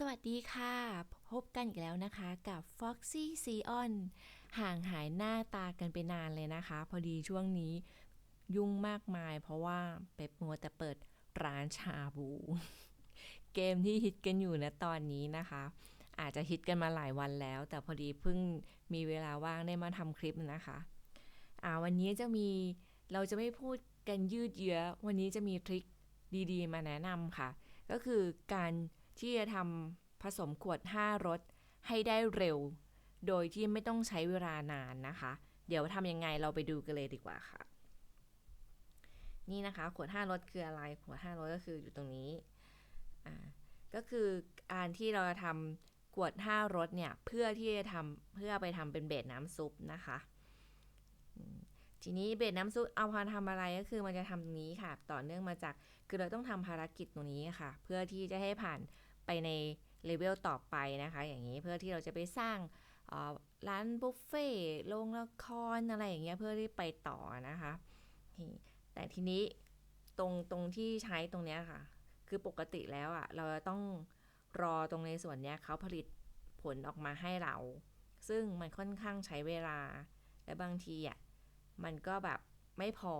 สวัสดีค่ะ พบกันอีกแล้วนะคะกับ Foxy c e o n ห่างหายหน้าตากันไปนานเลยนะคะ พอดีช่วงนี้ยุ่งมากมาย เพราะว่าเป๊ปมัวแต่เปิดร้านชาบู เกมที่ฮิตกันอยู่นะตอนนี้นะคะ อาจจะฮิตกันมาหลายวันแล้ว แต่พอดีเพิ่งมีเวลาว่างได้มาทำคลิปนะคะอ่าวันนี้จะมีเราจะไม่พูดกันยืดเยื้อ วันนี้จะมีทริคดีๆ มาแนะนำค่ะ ก็คือการ ที่จะทำผสมขวด 5 รสให้ได้เร็ว โดยที่ไม่ต้องใช้เวลานานนะคะ เดี๋ยวทำยังไงเราไปดูกันเลยดีกว่าค่ะ นี่นะคะ ขวด 5 รสคืออะไร ขวด 5 รสก็คืออยู่ตรงนี้อ่าก็คือการที่เราจะทำขวด 5 รสเนี่ย เพื่อที่จะทำเพื่อไปทำเป็นเบสน้ำซุปนะคะ ทีนี้เบสน้ำซุปเอาพาทำอะไรก็คือมันจะทำตรงนี้ค่ะ ต่อเนื่องมาจากคือเราต้องทำภารกิจตรงนี้ค่ะ เพื่อที่จะให้ผ่าน ไปในเลเวลต่อไปนะคะ อย่างนี้เพื่อที่เราจะไปสร้างร้านบุฟเฟ่โรงละครอะไรอย่างเงี้ยเพื่อที่ไปต่อนะคะแต่ทีนี้ตรงตรงที่ใช้ตรงเนี้ยค่ะ คือปกติแล้วอะ่ะเราจะต้องรอตรงในส่วนเนี้ยเขาผลิตผลออกมาให้เรา ซึ่งมันค่อนข้างใช้เวลา และบางทีอะ่ะมันก็แบบไม่พอ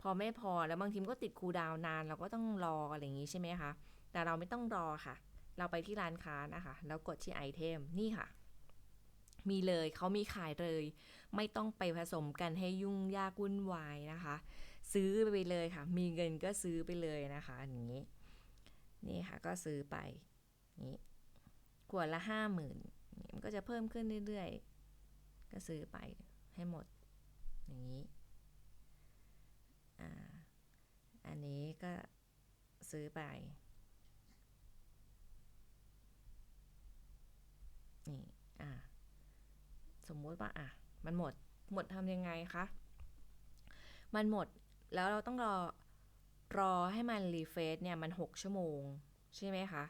พอไม่พอแล้วบางทีมก็ติดคูดาวนาน เราก็ต้องรออะไรอย่างนี้ใช่ไหมคะ แต่เราไม่ต้องรอค่ะ เราไปที่ร้านค้านะคะ แล้วกดที่ไอเทมนี่ค่ะ มีเลยเขามีขายเลย ไม่ต้องไปผสมกันให้ยุ่งยากวุ่นวายนะคะ ซื้อไปเลยค่ะ มีเงินก็ซื้อไปเลยนะคะอย่างนี้ นี่ค่ะก็ซื้อไปนี้ขวดละห้าหมื่นมันก็จะเพิ่มขึ้นเรื่อยๆ ก็ซื้อไปให้หมด อย่างนี้อ่าอันนี้ก็ซื้อไป นี่อ่าสมมติว่าอะมันหมดหมดทำยังไงคะมันหมดแล้วเราต้องรอรอให้มันรีเฟซเนี่ยมัน 6 ชั่วโมง ใช่ไหมคะ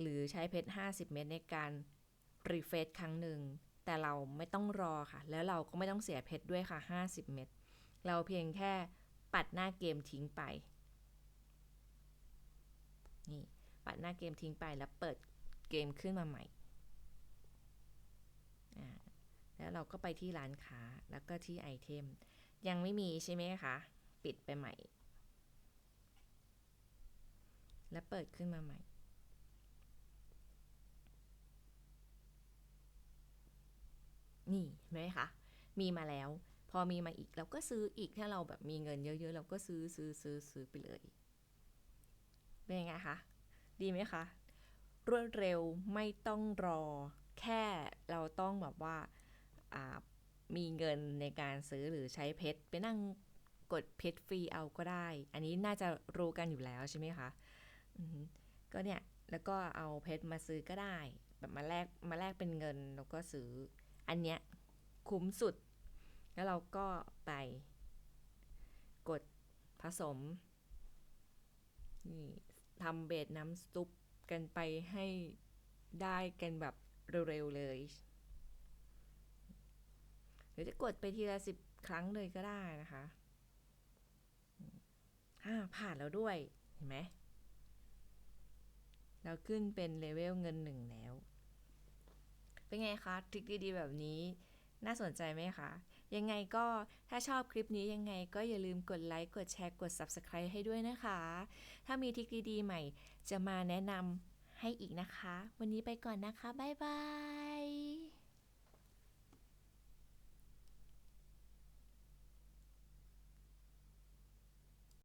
หรือใช้เพชร 50 เม็ดในการรีเฟซครั้งหนึ่ง แต่เราไม่ต้องรอค่ะ แล้วเราก็ไม่ต้องเสียเพชรด้วยค่ะ 50 เม็ดเราเพียงแค่ปัดหน้าเกมทิ้งไป นี่ ปัดหน้าเกมทิ้งไปแล้วเปิดเกมขึ้นมาใหม่ แล้วเราก็ไปที่ร้านค้าแล้วก็ที่ไอเทม ยังไม่มีใช่ไหมคะ ปิดไปใหม่ แล้วเปิดขึ้นมาใหม่ นี่ไหมคะ มีมาแล้ว พอมีมาอีกเราก็ซื้ออีกถ้าเราแบบมีเงินเยอะๆ เราก็ซื้อซื้อซื้อซื้อไปเลย เป็นยังไงคะ ดีไหมคะ รวดเร็วไม่ต้องรอ แค่เราต้องแบบว่ามีเงินในการซื้อหรือใช้เพชรไปนั่งกดเพชรฟรีเอาก็ได้ อันนี้น่าจะรู้กันอยู่แล้วใช่ไหมคะก็เนี่ย แล้วก็เอาเพชรมาซื้อก็ได้ แบบมาแลกมาแลกเป็นเงินแล้วก็ซื้อ อันเนี้ยคุ้มสุด แล้วเราก็ไป กดผสม นี่ทำเบสน้ำซุปกันไปให้ได้กันแบบ เร็วๆเลยหรือจะกดไปทีละสิบครั้งเลยก็ได้นะคะอ่าผ่านแล้วด้วยเห็นไหมเราขึ้นเป็นเลเวลเงินหนึ่งแล้ว เป็นไงคะทริคดีๆแบบนี้น่าสนใจไหมคะ ยังไงก็ถ้าชอบคลิปนี้ยังไงก็อย่าลืมกดไลค์ กดแชร์ กด Subscribe ให้ด้วยนะคะ ถ้ามีทริคดีๆใหม่จะมาแนะนำ ให้อีกนะคะ วันนี้ไปก่อนนะคะ บ๊ายบาย